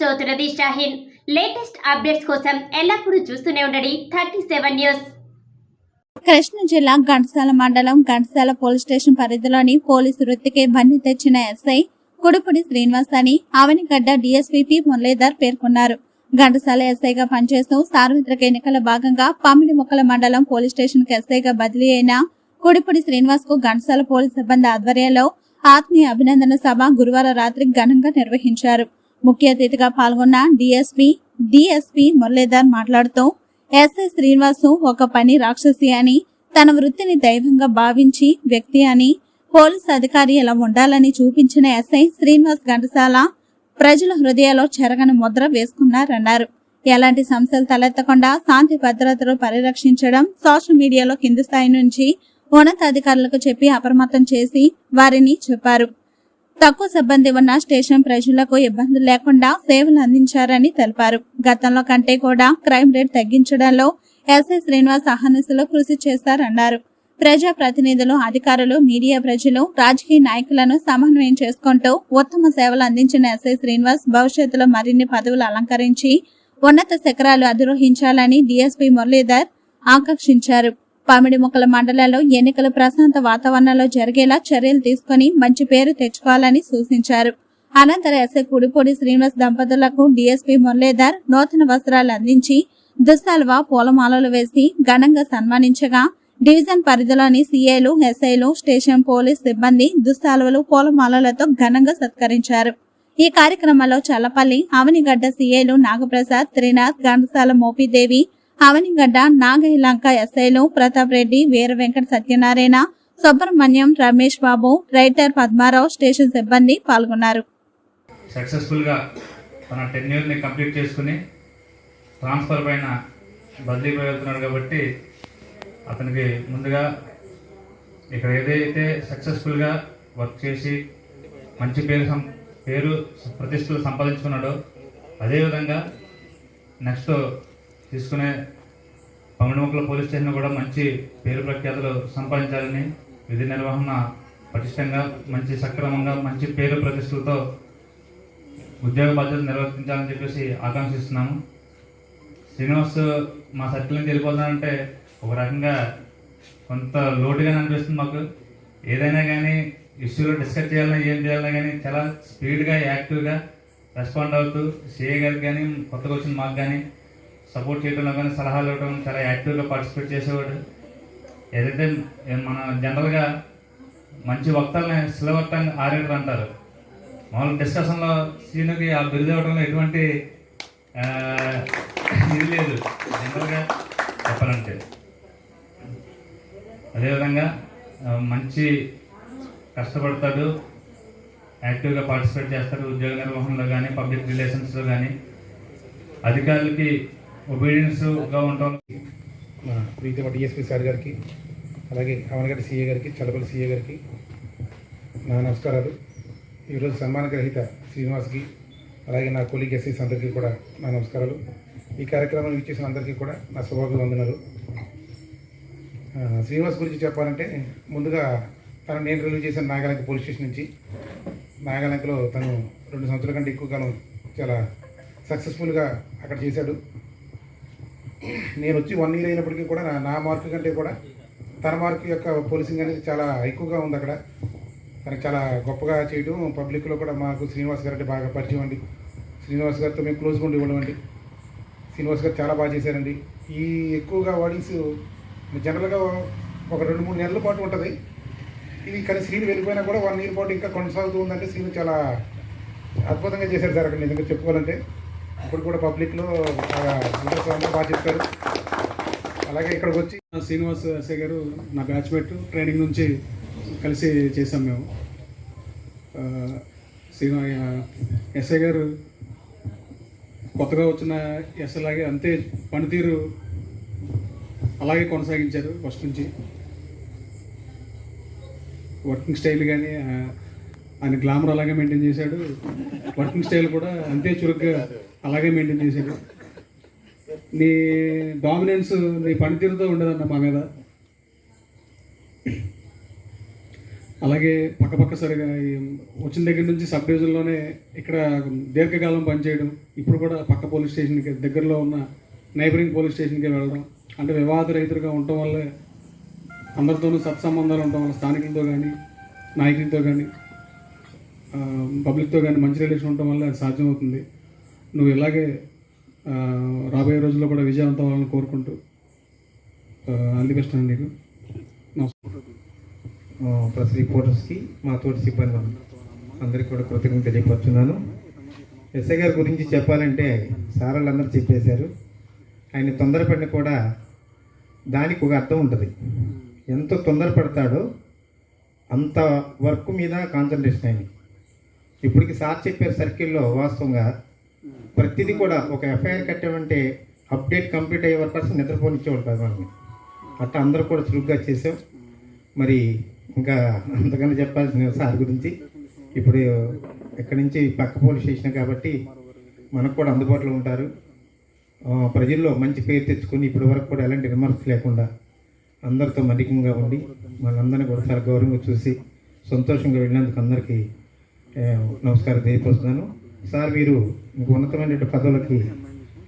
చౌతురది Shaheen. Latest updates కోసం ఎల్లప్పుడూ చూస్తూనే ఉండండి థర్టీ సెవెన్ న్యూస్. కృష్ణా జిల్లా ఘంటసాల మండలం ఘంటసాల పోలీస్ స్టేషన్ పరిధిలోని పోలీసు వృత్తికి బండి తెచ్చిన ఎస్ఐ కుడుపుడి శ్రీనివాస్ అని అవనిగడ్డ డీఎస్పీపీ మురళీధర్ పేర్కొన్నారు. ఘంటసాల ఎస్ఐగా పనిచేస్తూ సార్వత్రిక ఎన్నికల భాగంగా పమ్మిడి మొక్కల మండలం పోలీస్ స్టేషన్కు ఎస్ఐగా బదిలీ అయిన కుడిపుడి శ్రీనివాస్కు ఘంటసాల పోలీస్ సిబ్బంది ఆధ్వర్యంలో ఆత్మీయ అభినందన సభ గురువారం రాత్రి ఘనంగా నిర్వహించారు. ముఖ్య అతిథిగా పాల్గొన్న డిఎస్పి డిఎస్పీ మురళీధర్ మాట్లాడుతూ ఎస్ఐ శ్రీనివాసు ఒక పని రాక్షసి అని తన వృత్తిని దైవంగా భావించి వ్యక్తి అని పోలీస్ అధికారి ఎలా ఉండాలని చూపించిన ఎస్ఐ శ్రీనివాస్ ఘంటసాల ప్రజల హృదయాల్లో చెరగని ముద్ర వేసుకున్నారన్నారు. ఎలాంటి సమస్యలు తలెత్తకుండా శాంతి భద్రతలు పరిరక్షించడం సోషల్ మీడియాలో కింది స్థాయి నుంచి ఉన్నతాధికారులకు చెప్పి అప్రమత్తం చేసి వారిని చెప్పారు. తక్కువ సిబ్బంది ఉన్న స్టేషన్ ప్రజలకు ఇబ్బందులు లేకుండా సేవలు అందించారని తెలిపారు. గతంలో కంటే కూడా క్రైమ్ రేట్ తగ్గించడంలో ఎస్ఐ శ్రీనివాస్ అహర్నిశలో కృషి చేశారన్నారు. ప్రజా ప్రతినిధులు అధికారులు మీడియా ప్రజలు రాజకీయ నాయకులను సమన్వయం చేసుకుంటూ ఉత్తమ సేవలు అందించిన ఎస్ఐ శ్రీనివాస్ భవిష్యత్తులో మరిన్ని పదవులు అలంకరించి ఉన్నత శిఖరాలు అధిరోహించాలని డీఎస్పీ మురళీధర్ ఆకాంక్షించారు. పామిడి మొక్కల మండలాల్లో ఎన్నికలు ప్రశాంత వాతావరణంలో జరిగేలా చర్యలు తీసుకుని మంచి పేరు తెచ్చుకోవాలని సూచించారు. అనంతరం ఎస్ఐ కుడిపూడి శ్రీనివాస్ దంపతులకు డీఎస్పీ మురళీధర్ నూతన వస్త్రాలు అందించి దుస్సాల్వా పూలమాలలు వేసి ఘనంగా సన్మానించగా డివిజన్ పరిధిలోని సీఏలు ఎస్ఐలు స్టేషన్ పోలీస్ సిబ్బంది దుస్సాలువలు పూలమాలలతో ఘనంగా సత్కరించారు. ఈ కార్యక్రమంలో చల్లపల్లి అవనిగడ్డ సీఏలు నాగప్రసాద్ త్రినాథ్ ఘంటసాల మోపిదేవి అవనిగడ్డ నాగహిలంక ఎస్ఐలు ప్రతాప్ రెడ్డి వీర వెంకట సత్యనారాయణ సుబ్రహ్మణ్యం రమేష్ బాబు రైటర్ పద్మారావు స్టేషన్ సిబ్బంది పాల్గొన్నారు. సక్సెస్ఫుల్గా తన టెన్యూర్ని కంప్లీట్ చేసుకుని ట్రాన్స్ఫర్ పైన బదిలీ వెళ్తున్నాడు కాబట్టి అతనికి ముందుగా ఇక్కడ ఏదైతే సక్సెస్ఫుల్గా వర్క్ చేసి మంచి పేరు సం పేరు ప్రతిష్టలు సంపాదించుకున్నాడో అదేవిధంగా నెక్స్ట్ తీసుకునే పమిడిముక్కల పోలీస్ స్టేషన్ కూడా మంచి పేరు ప్రఖ్యాతులు సంపాదించాలని విధి నిర్వహణ పటిష్టంగా మంచి సక్రమంగా మంచి పేరు ప్రతిష్టలతో ఉద్యోగ బాధ్యతలు నిర్వర్తించాలని చెప్పేసి ఆకాంక్షిస్తున్నాము. శ్రీనివాస్ మా సర్కిల్ నుంచి వెళ్ళిపోతానంటే ఒక రకంగా కొంత లోటుగానే అనిపిస్తుంది మాకు. ఏదైనా కానీ ఇష్యూలో డిస్కస్ చేయాలన్నా ఏం చేయాలన్నా కానీ చాలా స్పీడ్గా యాక్టివ్గా రెస్పాండ్ అవుతూ సిఏ గారికి కానీ కొత్తగా వచ్చిన మాకు కానీ సపోర్ట్ చేయడంలో కానీ సలహాలు ఇవ్వడం చాలా యాక్టివ్గా పార్టిసిపేట్ చేసేవాడు. ఏదైతే మన జనరల్గా మంచి వక్తల్ని శిలవక్తంగా ఆరేటర్ అంటారు. మామూలు డిస్కషన్లో సీనుకి ఆ బిరుదు ఇవ్వడంలో ఎటువంటి ఇది లేదు. జనరల్గా చెప్పాలంటే. అదేవిధంగా మంచి కష్టపడతాడు యాక్టివ్గా పార్టిసిపేట్ చేస్తాడు ఉద్యోగ నిర్వహణలో కానీ పబ్లిక్ రిలేషన్స్లో కానీ అధికారులకి ఒబీడియన్స్గా ఉంటాం. మా ప్రీతమ డిఎస్పీ సార్ గారికి అలాగే అవనగడ్డ సీఏ గారికి చలపల్లి సీఏ గారికి నా నమస్కారాలు. ఈరోజు సన్మాన గ్రహీత శ్రీనివాస్కి అలాగే నా కొలీగ్ ఎస్ఎస్ అందరికీ కూడా నా నమస్కారాలు. ఈ కార్యక్రమం ఇచ్చేసిన అందరికీ కూడా నా శుభాభివందనలు. ఆ, శ్రీనివాస్ గురించి చెప్పాలంటే ముందుగా తను నేను రిలీవ్ చేసిన నాగాలంక పోలీస్ స్టేషన్ నుంచి నాగాలంకలో తను రెండు సంవత్సరాల కంటే ఎక్కువ కాలం చాలా సక్సెస్ఫుల్గా అక్కడ చేశాడు. నేను వచ్చి వన్ ఇయర్ అయినప్పటికీ కూడా నా నా మార్కు కంటే కూడా తన మార్క్ యొక్క పోలీసింగ్ అనేది చాలా ఎక్కువగా ఉంది అక్కడ. తనకి చాలా గొప్పగా చేయడం పబ్లిక్లో కూడా మాకు శ్రీనివాస్ గారు అంటే బాగా పరిచయం అండి. శ్రీనివాస్ గారితో మేము క్లోజ్గా ఉండి ఇవ్వడం శ్రీనివాస్ గారు చాలా బాగా చేశారండి. ఈ ఎక్కువగా వార్డింగ్స్ జనరల్గా ఒక రెండు మూడు నెలల పాటు ఉంటుంది. ఇది కానీ శ్రీని వెళ్ళిపోయినా కూడా వన్ ఇయర్ పాటు ఇంకా కొనసాగుతూ ఉందంటే శ్రీని చాలా అద్భుతంగా చేశారు సార్ అక్కడ నిజంగా చెప్పుకోవాలంటే. ఇప్పుడు కూడా పబ్లిక్లో బాగా అందరూ బాగా చెప్తారు అలాగే ఇక్కడికి వచ్చి శ్రీనివాస్ ఎస్ఐ గారు నా బ్యాచ్మేట్ ట్రైనింగ్ నుంచి కలిసి చేసాం మేము. శ్రీనివా ఎస్ఐ గారు కొత్తగా వచ్చిన ఎస్ఐ లాగే అంతే పనితీరు అలాగే కొనసాగించారు ఫస్ట్ నుంచి. వర్కింగ్ స్టైల్ కానీ ఆయన గ్లామర్ అలాగే మెయింటైన్ చేశాడు. వర్కింగ్ స్టైల్ కూడా అంతే చురుగ్గా అలాగే మెయింటైన్ చేశాడు నీ డామినెన్స్ నీ పనితీరుతో ఉండదన్న మా మీద. అలాగే పక్కపక్క సరిగా వచ్చిన దగ్గర నుంచి సబ్ డివిజన్లోనే ఇక్కడ దీర్ఘకాలం పనిచేయడం ఇప్పుడు కూడా పక్క పోలీస్ స్టేషన్కి దగ్గరలో ఉన్న నైబరింగ్ పోలీస్ స్టేషన్కి వెళ్ళడం అంటే వివాద రహితులుగా ఉండటం వల్లే అందరితోనూ సత్సంబంధాలు ఉండటం వల్ల స్థానికులతో కానీ నాయకులతో కానీ పబ్లిక్తో కానీ మంచి రిలేషన్ ఉండటం వల్ల అది సాధ్యమవుతుంది. నువ్వు ఇలాగే రాబోయే రోజుల్లో కూడా విజయవంతం అవ్వాలని కోరుకుంటూ ఆల్ బెస్ట్ అండి నీకు. నమస్కారం ప్రెస్ రిపోర్టర్స్కి మా తోటి సిబ్బంది అందరికీ కూడా కృతజ్ఞత తెలియపరుచున్నాను. ఎస్ఐ గారి గురించి చెప్పాలంటే సార్ వాళ్ళందరూ చెప్పేశారు. ఆయన తొందరపడిన కూడా దానికి ఒక అర్థం ఉంటుంది. ఎంత తొందరపడతాడో అంత వర్క్ మీద కాన్సన్ట్రేషన్ అయింది ఇప్పటికి సార్ చెప్పే సర్కిల్లో వాస్తవంగా ప్రతిదీ కూడా ఒక ఎఫ్ఐఆర్ కట్టామంటే అప్డేట్ కంప్లీట్ అయ్యే వరకు అసలు నిద్రపోనిచ్చేవాడు కాదు మనల్ని అట్లా అందరూ కూడా చురుగ్గా చేసాం మరి ఇంకా అంతకన్నా చెప్పాల్సిన సార్ గురించి. ఇప్పుడు ఎక్కడి నుంచి పక్క పోలీస్ స్టేషన్ కాబట్టి మనకు కూడా అందుబాటులో ఉంటారు. ప్రజల్లో మంచి పేరు తెచ్చుకొని ఇప్పటి వరకు కూడా ఎలాంటి రిమార్క్స్ లేకుండా అందరితో మధికంగా ఉండి మనందరినీ కూడా చాలా గౌరవంగా చూసి సంతోషంగా వెళ్ళినందుకు అందరికీ నమస్కారం తెలియపరుస్తున్నాను. సార్ మీరు మీకు ఉన్నతమైన పదవులకి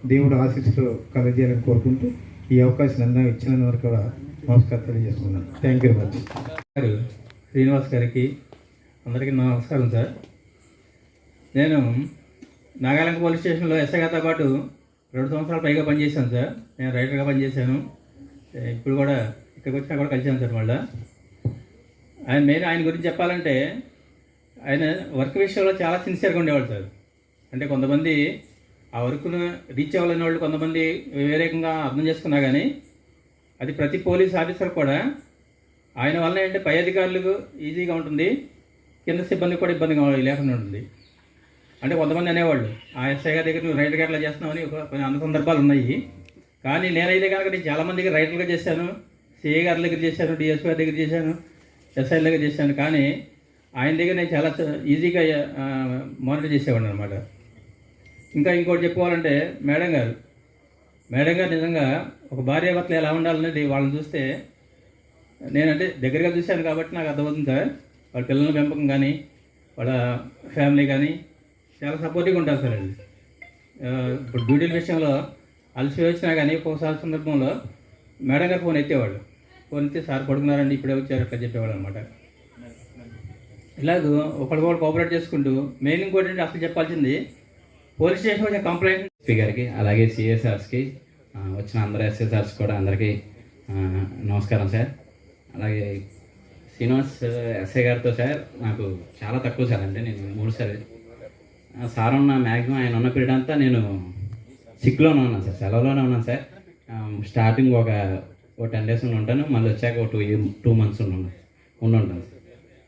దేవుడు ఆశీస్సులు కలగజేయాలని కోరుకుంటూ ఈ అవకాశం అందా ఇచ్చినందుకు కూడా నమస్కారం తెలియజేస్తున్నాను. థ్యాంక్ యూ మచ్ గారు శ్రీనివాస్ గారికి అందరికీ నమస్కారం సార్. నేను నాగాలంక పోలీస్ స్టేషన్లో ఎస్ఐగాతో పాటు రెండు సంవత్సరాలు పైగా పనిచేశాను సార్. నేను రైటర్గా పనిచేశాను. ఇప్పుడు కూడా ఇక్కడికి వచ్చినా కూడా కలిసాను సార్ మళ్ళీ. ఆయన మెయిన్ ఆయన గురించి చెప్పాలంటే ఆయన వర్క్ విషయంలో చాలా సిన్సియర్గా ఉండేవాడు సార్. అంటే కొంతమంది ఆ వర్క్ను రీచ్ అవ్వాలని వాళ్ళు కొంతమంది వేరేకంగా అర్థం చేసుకున్నా కానీ అది ప్రతి పోలీస్ ఆఫీసర్ కూడా ఆయన వల్ల ఏంటంటే పై అధికారులకు ఈజీగా ఉంటుంది కింద సిబ్బంది కూడా ఇబ్బందిగా లేకుండా ఉంటుంది. అంటే కొంతమంది అనేవాళ్ళు ఆ ఎస్ఐ గారి దగ్గర నువ్వు రైటర్ అట్లా చేస్తున్నావు అని ఒక కొన్ని అన్న సందర్భాలు ఉన్నాయి. కానీ నేనైతే కనుక నేను చాలామందికి రైతులుగా చేశాను సిఏ గారి దగ్గర చేశాను డిఎస్పీ గారి దగ్గర చేశాను ఎస్ఐ దగ్గర చేశాను. కానీ ఆయన దగ్గర నేను చాలా ఈజీగా మానిటర్ చేసేవాడిని అనమాట ఇంకా ఇంకోటి చెప్పుకోవాలంటే మేడం గారు. మేడం గారు నిజంగా ఒక భార్య భర్తలు ఎలా ఉండాలనేది వాళ్ళని చూస్తే నేనంటే దగ్గరగా చూశాను కాబట్టి నాకు అర్థమవుతుంది సార్. వాళ్ళ పిల్లల పెంపకం కానీ వాళ్ళ ఫ్యామిలీ కానీ చాలా సపోర్టివ్గా ఉంటారు సార్ అది. ఇప్పుడు డ్యూటీల విషయంలో అలసి వచ్చినా కానీ ఒక్కోసారి సందర్భంలో మేడం గారు ఫోన్ ఎత్తేవాడు ఫోన్ ఎత్తే సార్ పడుకున్నారండి ఇప్పుడే వచ్చారు అట్లా చెప్పేవాడు అనమాట ఇలాగ ఒకరికొకరు కోఆపరేట్ చేసుకుంటూ మెయిన్ ఇంకోటి అసలు చెప్పాల్సింది పోలీస్ స్టేషన్ వచ్చే కంప్లైంట్ ఎస్పీ గారికి అలాగే సిఎస్ఆర్స్కి వచ్చిన అందరు ఎస్ఎస్ఆర్స్ కూడా అందరికీ నమస్కారం సార్. అలాగే శ్రీనివాస్ ఎస్ఐ గారితో సార్ నాకు చాలా తక్కువ సార్ అంటే నేను మూడు సార్ సార్ ఉన్న మ్యాక్సిమం ఆయన ఉన్న పీరియడ్ అంతా నేను సిక్లోనే ఉన్నాను సార్ సెలవులోనే ఉన్నాను సార్. స్టార్టింగ్ ఒక ఓ టెన్ డేస్ ఉండి ఉంటాను మళ్ళీ వచ్చాక ఒక టూ టూ మంత్స్ ఉండి ఉన్నాను ఉండి ఉంటాను సార్.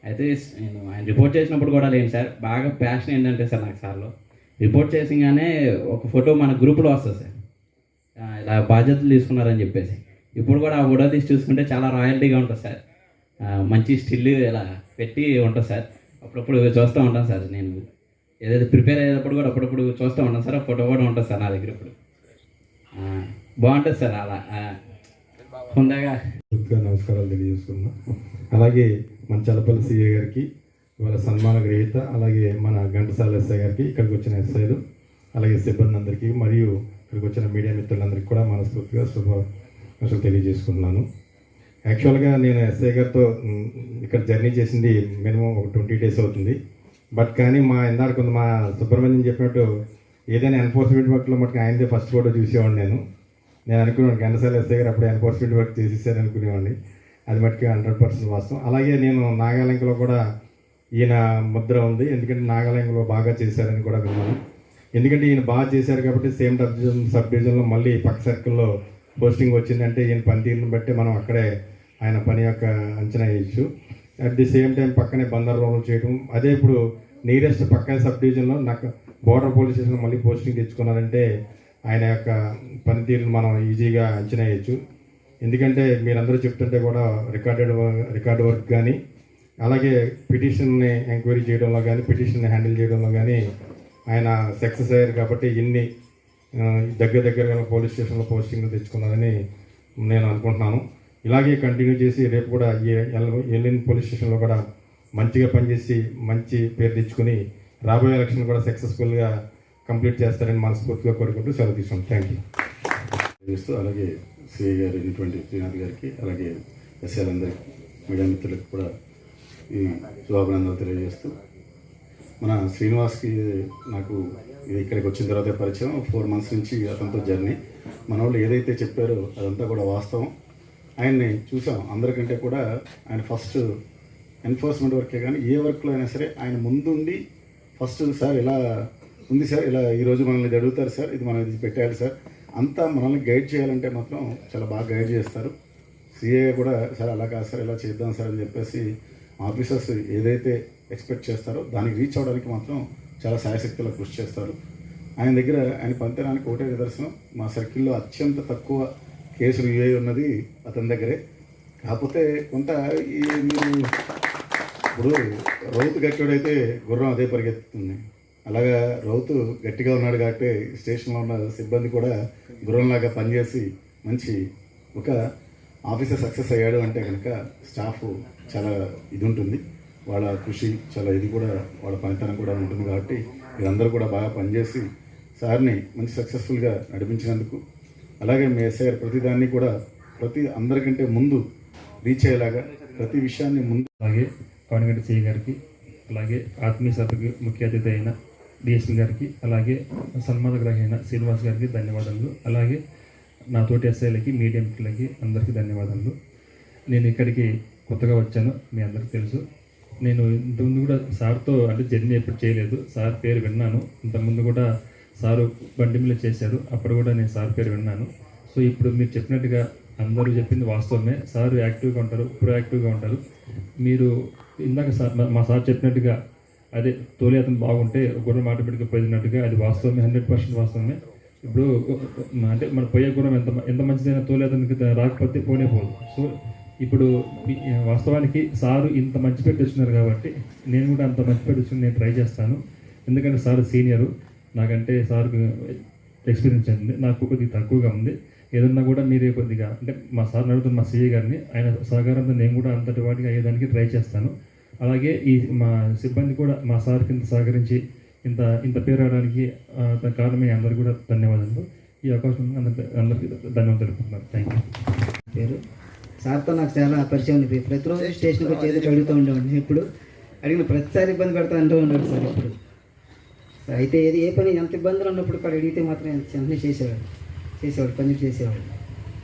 అయితే నేను ఆయన రిపోర్ట్ చేసినప్పుడు కూడా లేను సార్ బాగా ప్యాషన్ ఏంటంటే సార్ నాకు సార్లో. రిపోర్ట్ చేసిగానే ఒక ఫోటో మన గ్రూప్లో వస్తుంది సార్. ఇలా బాధ్యతలు తీసుకున్నారని చెప్పేసి. ఇప్పుడు కూడా ఆ ఫోటో తీసి చూసుకుంటే చాలా రాయల్టీగా ఉంటుంది సార్. మంచి స్టిల్ ఇలా పెట్టి ఉంటుంది సార్. అప్పుడప్పుడు చూస్తూ ఉంటాను సార్ నేను. ఏదైతే ప్రిపేర్ అయ్యేటప్పుడు కూడా అప్పుడప్పుడు చూస్తూ ఉంటాను సార్. ఆ ఫోటో కూడా ఉంటుంది సార్ నా దగ్గర ఇప్పుడు. బాగుంటుంది సార్ అలా. హుందాగా నమస్కారాలు తెలియజేస్తున్నా అలాగే మన చలపల్లి గారికి ఇవాళ సన్మాన గ్రహీత అలాగే మన ఘంటసాల ఎస్ఐ గారికి ఇక్కడికి వచ్చిన ఎస్ఐలు అలాగే సిబ్బంది అందరికీ మరియు ఇక్కడికి వచ్చిన మీడియా మిత్రులందరికీ కూడా మనస్ఫూర్తిగా శుభాకాంక్షలు తెలియజేసుకుంటున్నాను. యాక్చువల్గా నేను ఎస్ఐ గారితో ఇక్కడ జర్నీ చేసింది మినిమం ఒక ట్వంటీ డేస్ అవుతుంది. బట్ కానీ మా ఇందాక కొంత మా సుబ్రహ్మణ్యం చెప్పినట్టు ఏదైనా ఎన్ఫోర్స్మెంట్ వర్క్లో మటుకు ఆయనదే ఫస్ట్ ఫోటో చూసేవాడిని నేను. నేను అనుకున్నాను ఘనసాల ఎస్ఐ గారు అప్పుడు ఎన్ఫోర్స్మెంట్ వర్క్ చేసేసారు అనుకునేవాడిని అది మట్టుకు హండ్రెడ్ పర్సెంట్ వాస్తవం. అలాగే నేను నాగాలంకలో కూడా ఈయన ముద్ర ఉంది. ఎందుకంటే నాగాలయంలో బాగా చేశారని కూడా విన్నాను ఎందుకంటే ఈయన బాగా చేశారు కాబట్టి సేమ్ డివిజన్ సబ్ డివిజన్లో మళ్ళీ పక్క సర్కిల్లో పోస్టింగ్ వచ్చిందంటే ఈయన పనితీరుని బట్టి మనం అక్కడే ఆయన పని యొక్క అంచనా వేయచ్చు. అట్ ది సేమ్ టైం పక్కనే బందర్ రోడ్లు చేయడం అదే ఇప్పుడు నియరెస్ట్ పక్క సబ్ డివిజన్లో నాకు బోర్డర్ పోలీస్ స్టేషన్లో మళ్ళీ పోస్టింగ్ తెచ్చుకున్నారంటే ఆయన యొక్క పనితీరును మనం ఈజీగా అంచనా వేయచ్చు. ఎందుకంటే మీరందరూ చెప్తుంటే కూడా రికార్డెడ్ రికార్డ్ వర్క్ కానీ అలాగే పిటిషన్ని ఎంక్వైరీ చేయడంలో కానీ పిటిషన్ని హ్యాండిల్ చేయడంలో కానీ ఆయన సక్సెస్ అయ్యారు కాబట్టి ఇన్ని దగ్గర దగ్గరగా పోలీస్ స్టేషన్లో పోస్టింగ్లు తెచ్చుకున్నారని నేను అనుకుంటున్నాను. ఇలాగే కంటిన్యూ చేసి రేపు కూడా ఈ ఎల్- పోలీస్ స్టేషన్లో కూడా మంచిగా పనిచేసి మంచి పేరు తెచ్చుకొని రాబోయే ఎలక్షన్ కూడా సక్సెస్ఫుల్గా కంప్లీట్ చేస్తారని మనస్ఫూర్తిగా కోరుకుంటూ సెలవు తీసుకుంటాం థ్యాంక్ యూ. అలాగే సిఐ గారు అయినటువంటి శ్రీనాథ్ గారికి అలాగే ఎస్ఐలందరికీ మీడియా మిత్రులకు కూడా ఈ శుభాభినందనలు తెలియజేస్తూ మన శ్రీనివాస్కి నాకు ఇది ఇక్కడికి వచ్చిన తర్వాత పరిచయం. ఫోర్ మంత్స్ నుంచి అతనితో జర్నీ మన వాళ్ళు ఏదైతే చెప్పారో అదంతా కూడా వాస్తవం. ఆయన్ని చూసాం. అందరికంటే కూడా ఆయన ఫస్ట్ ఎన్ఫోర్స్మెంట్ వర్కే కానీ ఏ వర్క్లో అయినా సరే ఆయన ముందుండి ఫస్ట్ సార్ ఇలా ఉంది సార్ ఇలా ఈరోజు మనల్ని ఇది అడుగుతారు సార్ ఇది మనం ఇది పెట్టాలి సార్. అంతా మనల్ని గైడ్ చేయాలంటే మాత్రం చాలా బాగా గైడ్ చేస్తారు. సిఏ కూడా సార్ అలా కాదు సార్ ఇలా చేద్దాం సార్ అని చెప్పేసి ఆఫీసర్స్ ఏదైతే ఎక్స్పెక్ట్ చేస్తారో దానికి రీచ్ అవ్వడానికి మాత్రం చాలా సాయశక్తులు కృషి చేస్తారు. ఆయన దగ్గర ఆయన పంతనానికి ఒకటే నిదర్శనం మా సర్కిల్లో అత్యంత తక్కువ కేసులు ఏ ఉన్నది అతని దగ్గరే. కాకపోతే కొంత ఈ మీరు ఇప్పుడు రౌతు గట్టివాడైతే గుర్రం అదే పరిగెత్తుతుంది. అలాగా రౌతు గట్టిగా ఉన్నాడు కాబట్టి స్టేషన్లో ఉన్న సిబ్బంది కూడా గుర్రంలాగా పనిచేసి మంచి ఒక ఆఫీసర్ సక్సెస్ అయ్యాడు అంటే కనుక స్టాఫ్ చాలా ఇది ఉంటుంది వాళ్ళ కృషి చాలా ఇది కూడా వాళ్ళ పనితనం కూడా ఉంటుంది కాబట్టి మీరందరూ కూడా బాగా పనిచేసి సార్ని మంచి సక్సెస్ఫుల్గా నడిపించినందుకు అలాగే మీ ఎస్ఐఆర్ ప్రతిదాన్ని కూడా ప్రతి అందరికంటే ముందు రీచ్ అయ్యేలాగా ప్రతి విషయాన్ని ముందు అలాగే పవన్గడ్డి సిఐ గారికి అలాగే ఆత్మీయ సభకి ముఖ్య అతిథి అయిన డిఎస్పీ గారికి అలాగే సన్మాన అయిన శ్రీనివాస్ గారికి ధన్యవాదాలు అలాగే నాతోటి ఎస్ఐలకి మీడియా అందరికీ ధన్యవాదాలు నేను ఇక్కడికి కొత్తగా వచ్చాను మీ అందరికీ తెలుసు. నేను ఇంతకుముందు కూడా సార్తో అంటే జర్నీ ఎప్పుడు చేయలేదు. సార్ పేరు విన్నాను. ఇంతకుముందు కూడా సారు బండి మీద చేశారు. అప్పుడు కూడా నేను సార్ పేరు విన్నాను. సో ఇప్పుడు మీరు చెప్పినట్టుగా అందరూ చెప్పింది వాస్తవమే. సార్ యాక్టివ్గా ఉంటారు ప్రొయాక్టివ్గా ఉంటారు. మీరు ఇందాక సార్ మా- మా సార్ చెప్పినట్టుగా అదే తోలి అతను బాగుంటే గుర్రం మాట పోయినట్టుగా అది వాస్తవమే హండ్రెడ్ పర్సెంట్ వాస్తవమే. ఇప్పుడు అంటే మన పొయ్య కూడా ఎంత ఎంత మంచిదైనా తోలి రాకపోతే పోనే పోదు. సో ఇప్పుడు వాస్తవానికి సారు ఇంత మంచి పేరు తెచ్చున్నారు కాబట్టి నేను కూడా అంత మంచి పేరు తెచ్చుకుని నేను ట్రై చేస్తాను. ఎందుకంటే సార్ సీనియరు. నాకంటే సార్కు ఎక్స్పీరియన్స్ ఉంది. నాకు కొద్దిగా తక్కువగా ఉంది. ఏదన్నా కూడా మీరే కొద్దిగా అంటే మా సార్ అడుగుతున్న మా సీఏ గారిని ఆయన సహకారంతో నేను కూడా అంతటి వాటికి అయ్యేదానికి ట్రై చేస్తాను. అలాగే ఈ మా సిబ్బంది కూడా మా సార్ కింద సహకరించి ఇంత ఇంత పేరు రావడానికి ఆ, కారణమే అందరికీ కూడా ధన్యవాదాలు ఈ అవకాశం అందరికీ అందరికీ ధన్యవాదాలు తెలుపుతున్నాను థ్యాంక్ యూ పేరు? సార్తో నాకు చాలా పరిచయం ఉంది. ప్రతిరోజు స్టేషన్కి వచ్చి ఏదో అడుగుతూ ఉండేవాడిని. ఇప్పుడు అడిగిన ప్రతిసారి ఇబ్బంది పెడతా అంటూ ఉన్నాడు సార్ ఇప్పుడు. అయితే ఏది ఏ పని ఎంత ఇబ్బందులు ఉన్నప్పుడు కూడా అడిగితే మాత్రం అన్నీ చేసేవాడు. చేసేవాడు పని చేసేవాడు.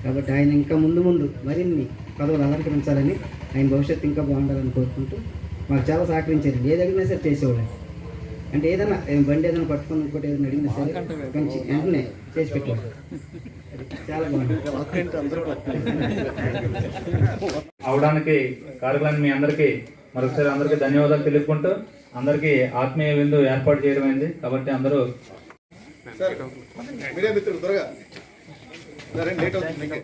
కాబట్టి ఆయన ఇంకా ముందు ముందు మరిన్ని పదవులు అలంకరించాలని ఆయన భవిష్యత్తు ఇంకా బాగుండాలని కోరుకుంటూ మాకు చాలా సహకరించారు ఏది అడిగినా సరే చేసేవాడు అంటే ఏదైనా బండి ఏదైనా పట్టుకొని ఇంకోటి ఏదైనా అడిగినా సరే కొంచెం వెంటనే చేసి పెట్టాడు చాలా బాగుంది. అవడానికి కారకులని మీ అందరికీ మరొకసారి అందరికీ ధన్యవాదాలు తెలుపుకుంటూ అందరికీ ఆత్మీయ విందు ఏర్పాటు చేయడం అయింది. కాబట్టి అందరూ మీడియా మిత్రులు త్వరగా. లేట్ అవుతుంది?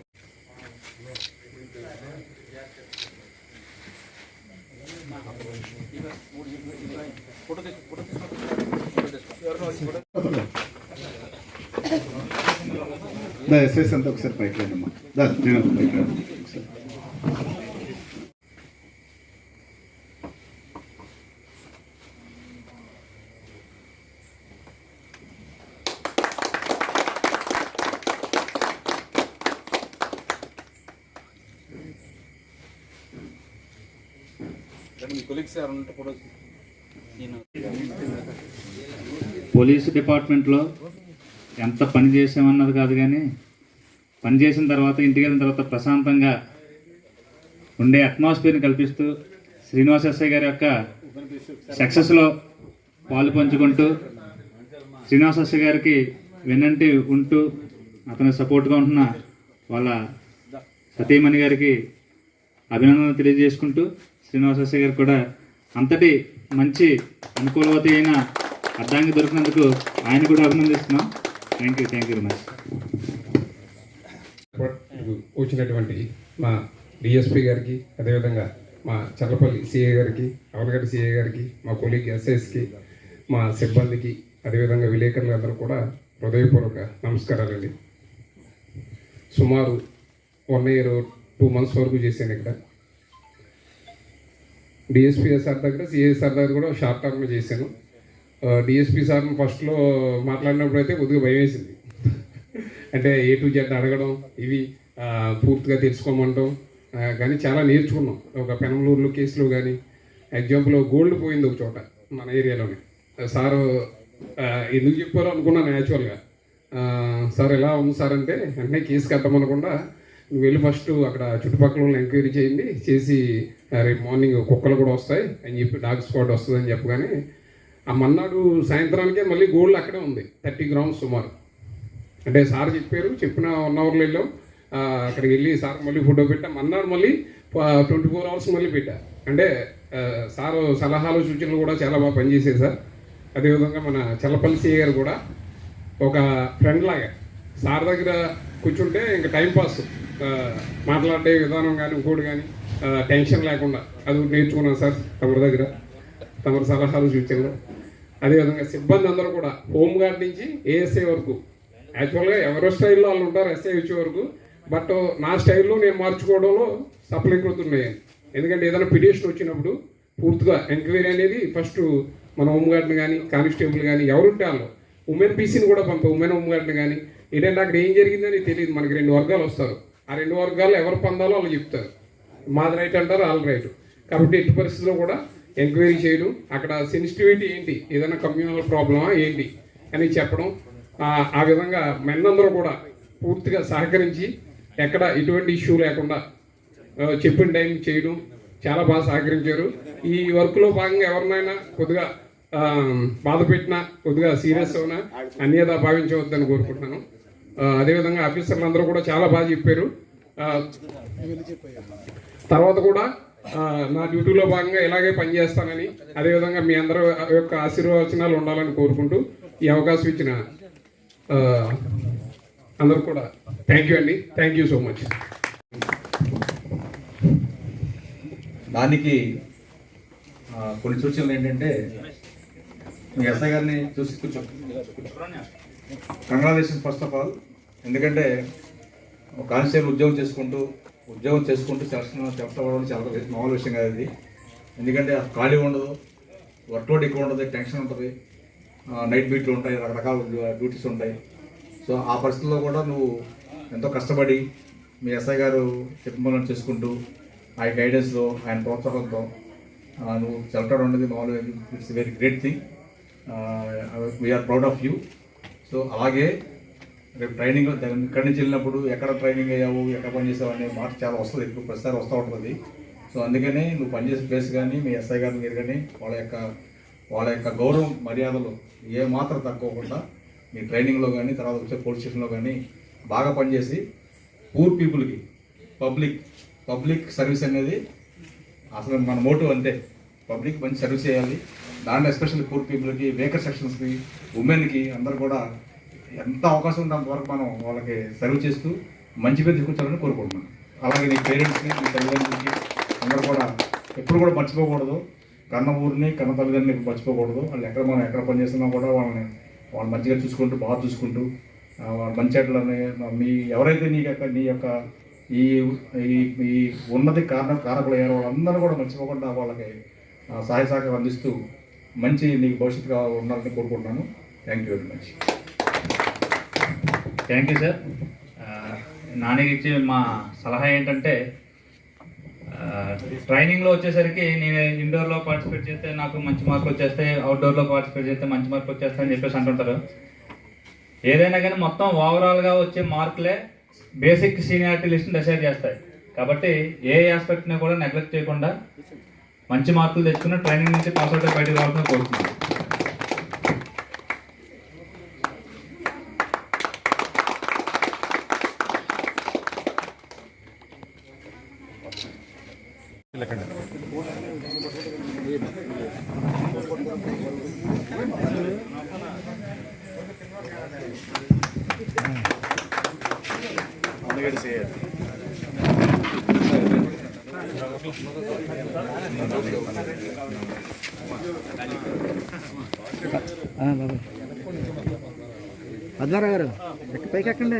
దా ఎస్ఎస్ అంతా ఒకసారి పైకి రండమ్మా దా శ్రీనాథ్ పైకి రండి ఒకసారి పోలీసు డిపార్ట్మెంట్లో ఎంత పని చేసామన్నది కాదు కానీ పని చేసిన తర్వాత ఇంటికి వెళ్ళిన తర్వాత ప్రశాంతంగా ఉండే అట్మాస్ఫియర్ని కల్పిస్తూ శ్రీనివాస ఎస్ఐ గారి యొక్క సక్సెస్లో పాలు పంచుకుంటూ శ్రీనివాస ఎస్ఐ గారికి వెన్నంటి ఉంటూ అతని సపోర్ట్గా ఉంటున్న వాళ్ళ సతీమణి గారికి అభినందనలు తెలియజేసుకుంటూ శ్రీనివాస ఎస్ఐ గారికి కూడా అంతటి మంచి అనుకూలవతి అయిన అర్థానికి దొరికినందుకు ఆయన కూడా అభినందిస్తున్నాం. Thank you thank you much వచ్చినటువంటి మా డిఎస్పి గారికి అదేవిధంగా మా చల్లపల్లి సిఏ గారికి అవలగడ్డ సిఏ గారికి మా కొలీగ్ ఎస్ఎస్కి మా సిబ్బందికి అదేవిధంగా విలేకరులందరూ కూడా హృదయపూర్వక నమస్కారాలండి. సుమారు వన్ ఇయర్ టూ మంత్స్ వరకు చేశాను ఇక్కడ. డిఎస్పీఎస్ఆర్ దగ్గర సిఏ దగ్గర కూడా షార్ట్ టర్మ్ చేశాను. డిఎస్పీ సార్ని ఫస్ట్లో మాట్లాడినప్పుడు అయితే కొద్దిగా భయం వేసింది. అంటే ఏ టు జెడ్ అడగడం ఇవి పూర్తిగా తెలుసుకోమంటాం. కానీ చాలా నేర్చుకున్నాం. ఒక పెనమలూరులో కేసులో కానీ ఎగ్జాంపుల్ గోల్డ్ పోయింది ఒక చోట మన ఏరియాలోనే. సారు ఎందుకు చెప్పారో అనుకున్నాను యాక్చువల్గా. సార్ ఎలా ఉంది సార్ అంటే వెంటనే కేసు కట్టమనకుండా నువ్వు వెళ్ళి ఫస్ట్ అక్కడ చుట్టుపక్కల వాళ్ళని ఎంక్వైరీ చేయండి. చేసి రేపు మార్నింగ్ కుక్కలు కూడా వస్తాయి అని చెప్పి డాగ్ స్క్వాడ్ వస్తుందని చెప్పగానే ఆ మన్నాడు సాయంత్రానికే మళ్ళీ గోల్డ్ అక్కడే ఉంది థర్టీ గ్రామ్స్ సుమారు. అంటే సార్ చెప్పారు చెప్పిన వన్ అవర్లో వెళ్ళాం అక్కడికి వెళ్ళి సార్ మళ్ళీ ఫోటో పెట్టా. మన్నాడు మళ్ళీ ట్వంటీ ఫోర్ అవర్స్ మళ్ళీ పెట్టా. అంటే సారు సలహాలు సూచనలు కూడా చాలా బాగా పనిచేసాయి సార్. అదేవిధంగా మన చల్లపల్లి సీఏ గారు కూడా ఒక ఫ్రెండ్ లాగా. సార్ దగ్గర కూర్చుంటే ఇంకా టైంపాస్ మాట్లాడే విధానం కానీ ఇంకోటి కానీ టెన్షన్ లేకుండా. అది నేర్చుకున్నాను సార్ తమరి దగ్గర. తమరు సలహాలు సూచనలు. అదేవిధంగా సిబ్బంది అందరూ కూడా హోమ్ గార్డ్ నుంచి ఏఎస్ఐ వరకు. యాక్చువల్గా ఎవరో స్టైల్లో వాళ్ళు ఉంటారు ఎస్ఐ వచ్చే వరకు. బట్ నా స్టైల్లో నేను మార్చుకోవడంలో సఫలీకృతున్నాయి ఎందుకంటే ఏదైనా పిటిషన్ వచ్చినప్పుడు పూర్తిగా ఎంక్వైరీ అనేది ఫస్ట్ మన హోంగార్డ్ని కానీ కానిస్టేబుల్ కానీ ఎవరుంటే వాళ్ళు. ఉమెన్ పీసీని కూడా పంపే ఉమెన్ హోంగార్డ్ని కానీ. ఏంటంటే అక్కడ ఏం జరిగిందని తెలియదు మనకి రెండు వర్గాలు వస్తారు. ఆ రెండు వర్గాలు ఎవరు పొందాలో వాళ్ళు చెప్తారు. మాది రైట్ అంటారు వాళ్ళ రైట్. కాబట్టి ఎట్టి పరిస్థితుల్లో కూడా ఎంక్వైరీ చేయడం అక్కడ సెన్సిటివిటీ ఏంటి? ఏదైనా కమ్యూనల్ ప్రాబ్లమా ఏంటి? అని చెప్పడం ఆ- విధంగా మెన్నందరూ కూడా పూర్తిగా సహకరించి ఎక్కడ ఎటువంటి ఇష్యూ లేకుండా చెప్పిన టైం చేయడం చాలా బాగా సహకరించారు. ఈ వర్క్లో భాగంగా ఎవరినైనా కొద్దిగా బాధ పెట్టినా కొద్దిగా సీరియస్ అవునా అన్యదా భావించవద్దని కోరుకుంటున్నాను. అదేవిధంగా ఆఫీసర్లు అందరూ కూడా చాలా బాగా చెప్పారు. తర్వాత కూడా నా డ్యూటీలో భాగంగా ఇలాగే పనిచేస్తానని అదేవిధంగా మీ అందరి యొక్క ఆశీర్వచనాలు ఉండాలని కోరుకుంటూ ఈ అవకాశం ఇచ్చిన అందరు అందరూ కూడా థ్యాంక్ యూ అండి. థ్యాంక్ యూ సో మచ్ దానికి కొన్ని సూచనలు ఏంటంటే మీ ఎస్ఐ గారిని చూసి కూర్చో. Congratulation first of all. ఎందుకంటే ఒక కానిస్టేబుల్ ఉద్యోగం చేసుకుంటూ ఉద్యోగం చేసుకుంటూ సెలక్షన్ చెప్పడం చాలా మామూలు విషయం కాదు ఇది. ఎందుకంటే ఖాళీ ఉండదు వర్క్లోడ్ ఎక్కువ ఉండదు టెన్షన్ ఉంటుంది. నైట్ డ్యూటీలు ఉంటాయి రకరకాల డ్యూటీస్ ఉంటాయి. సో ఆ పరిస్థితుల్లో కూడా నువ్వు ఎంతో కష్టపడి మీ ఎస్ఐ గారు చెప్పిన చేసుకుంటూ ఆయన గైడెన్స్తో ఆయన ప్రోత్సాహంతో నువ్వు సెలెక్ట్ ఉండదు మామూలుగా it's very great thing we are proud of you so అలాగే రేపు ట్రైనింగ్ ఇక్కడి నుంచి వెళ్ళినప్పుడు ఎక్కడ ట్రైనింగ్ అయ్యావు ఎక్కడ పని చేసావు అనే మాట చాలా వస్తుంది ఇప్పుడు ప్రతిసారి వస్తూ ఉంటుంది. సో అందుకనే నువ్వు పనిచేసే ప్లేస్ కానీ మీ ఎస్ఐ గారు మీరు కానీ వాళ్ళ యొక్క వాళ్ళ యొక్క గౌరవం మర్యాదలు ఏ మాత్రం తక్కువకుండా మీ ట్రైనింగ్లో కానీ తర్వాత వచ్చే పోలీస్ స్టేషన్లో కానీ బాగా పనిచేసి పూర్ పీపుల్కి పబ్లిక్ పబ్లిక్ సర్వీస్ అనేది అసలు మన మోటివ్ అంతే. పబ్లిక్ మంచి సర్వీస్ చేయాలి. దాంట్లో ఎస్పెషల్లీ పూర్ పీపుల్కి వేకర్ సెక్షన్స్కి ఉమెన్కి అందరు కూడా ఎంత అవకాశం ఉంటే అంతవరకు మనం వాళ్ళకి సర్వ్ చేస్తూ మంచి పేరు తీసుకొచ్చాలని కోరుకుంటున్నాను అలాగే నీ పేరెంట్స్ని నీ తల్లిదండ్రులకి అందరూ కూడా ఎప్పుడు కూడా మర్చిపోకూడదు. కన్న ఊరిని కన్న తల్లిదండ్రులు మర్చిపోకూడదు. వాళ్ళు ఎక్కడ మనం ఎక్కడ పని చేస్తున్నా కూడా వాళ్ళని వాళ్ళు మంచిగా చూసుకుంటూ బాగా చూసుకుంటూ వాళ్ళ మంచి చెట్లని మీ ఎవరైతే నీ యొక్క నీ యొక్క ఈ ఈ ఉన్నది ఉన్నతి కారణం కారకులు అయ్యారో వాళ్ళందరూ కూడా మర్చిపోకుండా వాళ్ళకి సహాయ సహకారం అందిస్తూ మంచి నీకు భవిష్యత్తుగా ఉండాలని కోరుకుంటున్నాను. Thank you very much thank you sir నానికి ఇచ్చే మా సలహా ఏంటంటే ట్రైనింగ్లో వచ్చేసరికి నేను ఇండోర్లో పార్టిసిపేట్ చేస్తే నాకు మంచి మార్కులు వచ్చేస్తాయి అవుట్డోర్లో పార్టిసిపేట్ చేస్తే మంచి మార్కులు అని చెప్పేసి అంటుంటారు. ఏదైనా కానీ మొత్తం ఓవరాల్గా వచ్చే మార్కులే బేసిక్ సీనియారిటీ లిస్ట్ని డిసైడ్ చేస్తాయి. కాబట్టి ఏ ఆస్పెక్ట్ని కూడా నెగ్లెక్ట్ చేయకుండా మంచి మార్కులు తెచ్చుకుని ట్రైనింగ్ నుంచి పాస్ అవుట్ బయటకు రావాలని కోరుతున్నాను. పద్మారావు గారు పైకి ఎక్కండి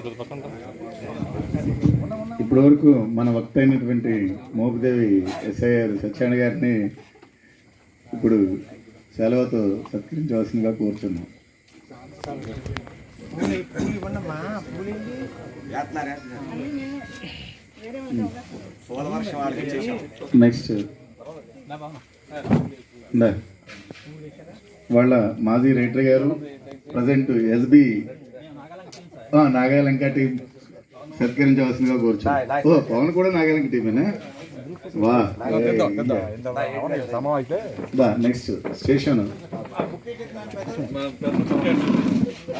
సరిపోతున్నాను ఇప్పటి వరకు మన వక్త అయినటువంటి మోపిదేవి ఎస్ఐఆర్ సత్యాన గారిని ఇప్పుడు సెలవుతో సత్కరించవలసిందిగా కోరుతున్నాం నెక్స్ట్. వాళ్ళ మాజీ రైటర్ గారు ప్రజెంట్ ఎస్బి నాగాలంక టీం సత్కరించవలసిందిగా కోరుచున్నాం. ఓ పవన్ కూడా నాగాలంక టీమేనా? వా నెక్స్ట్ స్టేషన్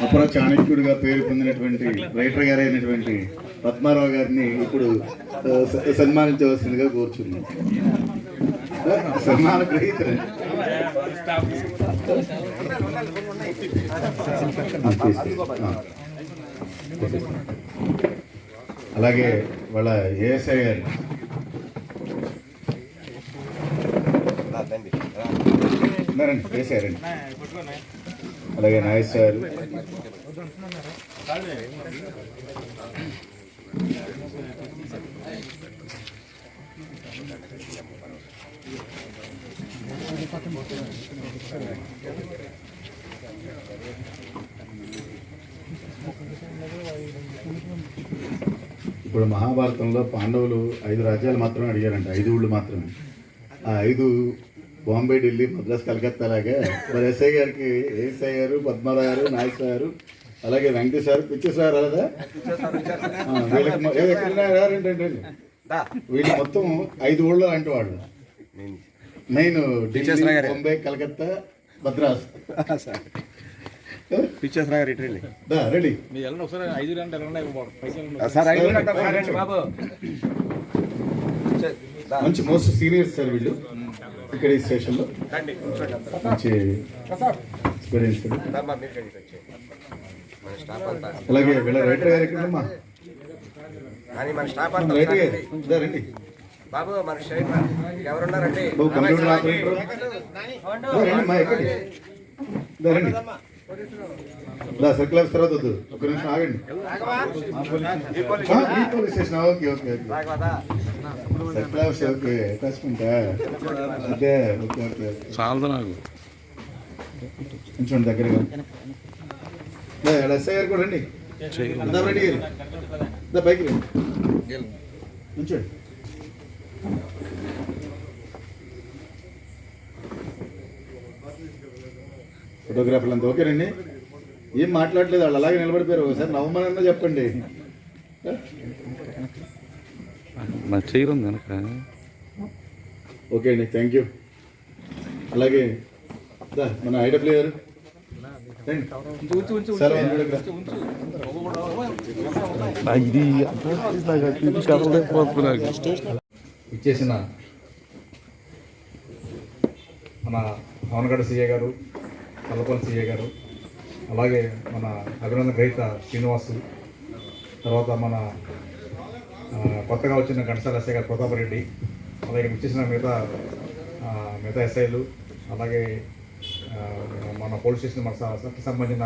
అపర చాణక్యుడిగా పేరు పొందినటువంటి రైటర్ గారైనటువంటి పద్మారావు గారిని ఇప్పుడు సన్మానించవలసిందిగా కోరుచున్నాం సన్మాన అలాగే వాళ్ళ ఏఎస్ఐ గారు ఉన్నారండి అలాగే నాగేష్ గారు ఇప్పుడు మహాభారతంలో పాండవులు ఐదు రాజ్యాలు మాత్రమే అడిగారంట ఐదు ఊళ్ళు మాత్రమే. ఆ ఐదు బాంబే ఢిల్లీ మద్రాస్ కలకత్తా లాగా. మరి ఎస్ఐ గారికి ఏఎస్ఐ గారు పద్మారావు గారు నాగేశ్వర గారు అలాగే వెంకటేశ్వర గారు పిచ్చేశ్వర గారు అలాదా వీళ్ళకి మొ- రండి. వీళ్ళు? మొత్తం ఐదు ఊళ్ళో లాంటి వాళ్ళు. మెయిన్. ఢిల్లీ బాంబే కలకత్తా మద్రాస్. దా, రెడీ. మంచి మోస్ట్ సీనియర్ సార్ వీళ్ళు. ఇక్కడ ఈ స్టేషన్లో మంచి ఎక్స్పీరియన్స్ అలాగే వీళ్ళ రైటర్ గారు ఎక్కడమ్మా రైటర్ గారు రండి. బాబు మన స్టేట్ ఎవరున్నారండి? బాబు కంప్యూటర్ ఆపరేటర్. రండి మా ఎక్కడి దా, రండి. దా సర్కిల్ ఆఫీస్ తర్వాత వద్దు. ఒక నిమిషం ఆగండి. ఈ police station okay okay okay. Circle office okay. Attachment అదే ఓకే ఓకే చాలదు నాకు. కొంచెం దగ్గరగా. ఎస్ఐ గారు కూడా రండి. రెడ్డి గారు బైక్ రండి. ఉంచండి ఫోటోగ్రాఫర్లు అంతా ఓకేనండి ఏం మాట్లాడలేదు వాళ్ళు అలాగే నిలబడిపోయారు. ఒకసారి నవ్వమనన్నా చెప్పండి. నా చైరుంది వెనక. ఓకే అండి థ్యాంక్ యూ అలాగే దా, మన అందరూ ఇక్కడ. ఇది ఇచ్చేసిన మన అవనగడ్డ సీఏ గారు కల్లపల్లి సీఏ గారు అలాగే మన అభినందన గ్రహీత శ్రీనివాసు తర్వాత మన కొత్తగా వచ్చిన ఘంటసాల ఎస్ఐ గారు ప్రతాపరెడ్డి అలాగే ఇచ్చేసిన మిగతా మిగతా ఎస్ఐలు అలాగే మన పోలీస్ స్టేషన్ మన సత్కి సంబంధించిన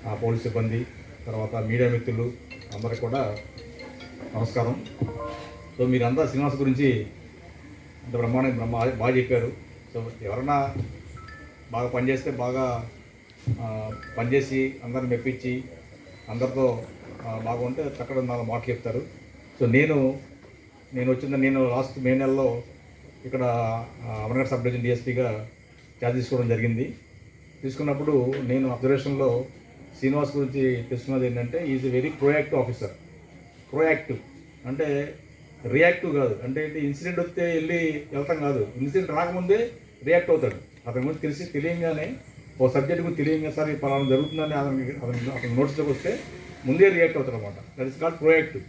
ఆ, పోలీస్ సిబ్బంది తర్వాత మీడియా మిత్రులు అందరికి కూడా నమస్కారం. సో మీరంతా శ్రీనివాస్ గురించి అంత బ్రహ్మాండం బ్రహ్మ బాగా చెప్పారు. సో ఎవరన్నా బాగా పనిచేస్తే బాగా పనిచేసి అందరిని మెప్పించి అందరితో బాగుంటే చక్కగా నాలుగు మాటలు చెప్తారు. సో నేను నేను వచ్చిన నేను లాస్ట్ మే నెలలో ఇక్కడ అమర్గఢ్ సబ్ డివిజన్ డిఎస్పీగా ఛార్జ్ తీసుకోవడం జరిగింది. తీసుకున్నప్పుడు నేను అబ్జర్వేషన్లో శ్రీనివాస్ గురించి తెలుసుకున్నది ఏంటంటే is very proactive officer proactive అంటే రియాక్టివ్ కాదు. అంటే ఏంటి ఇన్సిడెంట్ వస్తే వెళ్ళి వెళ్తాం కాదు. ఇన్సిడెంట్ రాకముందే రియాక్ట్ అవుతాడు. అతని గురించి తెలిసి తెలియంగానే ఓ సబ్జెక్ట్ గురించి తెలియంగా సరే పలానా జరుగుతుందని అతనికి అతని అతని నోట్స్లోకి వస్తే ముందే రియాక్ట్ అవుతారు అనమాట that is called proactive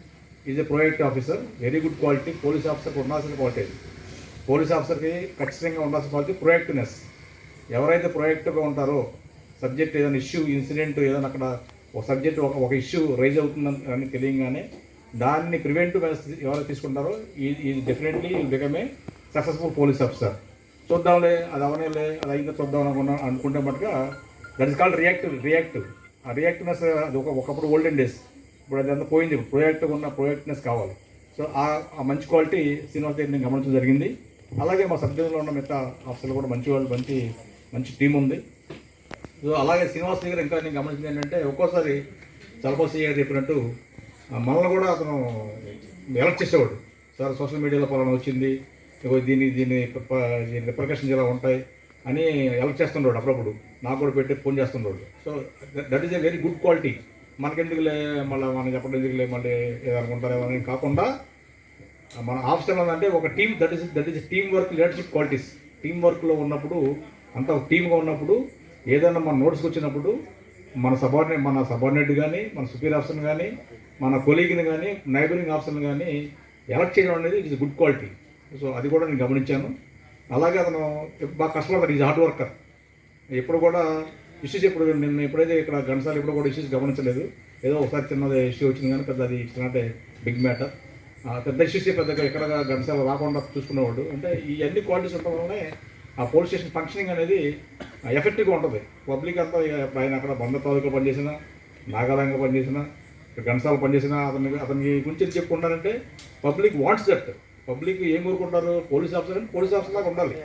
is a proactive officer very good quality police ఆఫీసర్కి ఉండాల్సిన క్వాలిటీ అది పోలీస్ ఆఫీసర్కి ఖచ్చితంగా ఉండాల్సిన క్వాలిటీ ప్రొయాక్టివ్నెస్ ఎవరైతే ప్రొయాక్టివ్గా ఉంటారో సబ్జెక్ట్ ఏదైనా ఇష్యూ ఇన్సిడెంట్ ఏదైనా అక్కడ ఒక సబ్జెక్ట్ ఒక ఒక ఇష్యూ రైజ్ అవుతుందని అని తెలియగానే దాన్ని ప్రివెంటివ్ మెజర్స్ ఎవరైతే తీసుకుంటారో ఈ ఈ definitely become a successful police officer చూద్దాంలే అది అవనేలే అది అయిందో చూద్దాం అనుకున్నా అనుకుంటే మటుగా that is called reactive reactive ఆ రియాక్టివ్నెస్ అది ఒక ఒకప్పుడు ఓల్డెన్ డేస్ ఇప్పుడు అది పోయింది. ప్రొయాక్టివ్ ఉన్న ప్రొయాక్టివ్నెస్ కావాలి. సో ఆ మంచి క్వాలిటీ శ్రీనివాస్ దగ్గర నేను గమనించడం జరిగింది. అలాగే మా సబ్జెక్టులో ఉన్న మిగతా ఆఫీసర్లు కూడా మంచి వాళ్ళు మంచి మంచి టీం ఉంది. సో అలాగే శ్రీనివాస్ దగ్గర ఇంకా నేను గమనించింది ఏంటంటే ఒక్కోసారి చలపతి గారు చెప్పినట్టు మనల్ని కూడా అతను ఎలర్ట్ చేసేవాడు. సార్ సోషల్ మీడియాలో పలానా వచ్చింది. దీని దీని ప- దీని రిప్రికాషన్స్ ఇలా ఉంటాయి అని ఎలక్ట్ చేస్తుండేవాడు అప్పుడప్పుడు. నాకు కూడా పెట్టి phone చేస్తుండేవాడు. So that is a very good quality మనకెందుకులే మళ్ళీ మనం చెప్పడం ఎందుకులే మళ్ళీ ఏదనుకుంటారేమో అని కాకుండా మన ఆప్షన్ అంటే ఒక team that is that is team work leadership qualities team వర్క్లో ఉన్నప్పుడు అంతా ఒక టీమ్గా ఉన్నప్పుడు ఏదైనా మన నోట్స్కి వచ్చినప్పుడు మన సబార్డినేట్ మన సబార్డినేట్ కానీ మన సుపీరియర్ ఆఫీసర్ని కానీ మన కొలీగ్ని కానీ నైబరింగ్ ఆఫీసర్ని కానీ ఎలక్ట్ చేయడం అనేది it is good quality so అది కూడా నేను గమనించాను. అలాగే అతను బాగా కష్టపడతాడు ఈజ్ హార్డ్ వర్కర్ ఎప్పుడు కూడా ఇష్యూస్ ఎప్పుడు నిన్న ఎప్పుడైతే ఇక్కడ గంటసాలు ఎప్పుడు కూడా ఇష్యూస్ గమనించలేదు. ఏదో ఒకసారి చిన్నది ఇష్యూ వచ్చింది కానీ పెద్ద అది చిన్నటే బిగ్ మ్యాటర్ పెద్ద ఇష్యూస్ పెద్దగా ఎక్కడ గంటసాలు రాకుండా చూసుకునేవాడు. అంటే ఈ అన్ని క్వాలిటీస్ ఉండడం వల్లనే ఆ పోలీస్ స్టేషన్ ఫంక్షనింగ్ అనేది ఎఫెక్టివ్గా ఉంటుంది. పబ్లిక్ అంతా ఆయన అక్కడ బంద తాలూకా పనిచేసినా నాగాలంగా పనిచేసినా ఇక్కడ గంటసాల పనిచేసినా అతని అతనికి గురించి చెప్పుకుంటారంటే పబ్లిక్ వాంట్స్ దట్ పబ్లిక్ ఏం కోరుకుంటారు? పోలీస్ ఆఫీసర్ అంటే పోలీస్ ఆఫీసర్ లాగా ఉండాలి.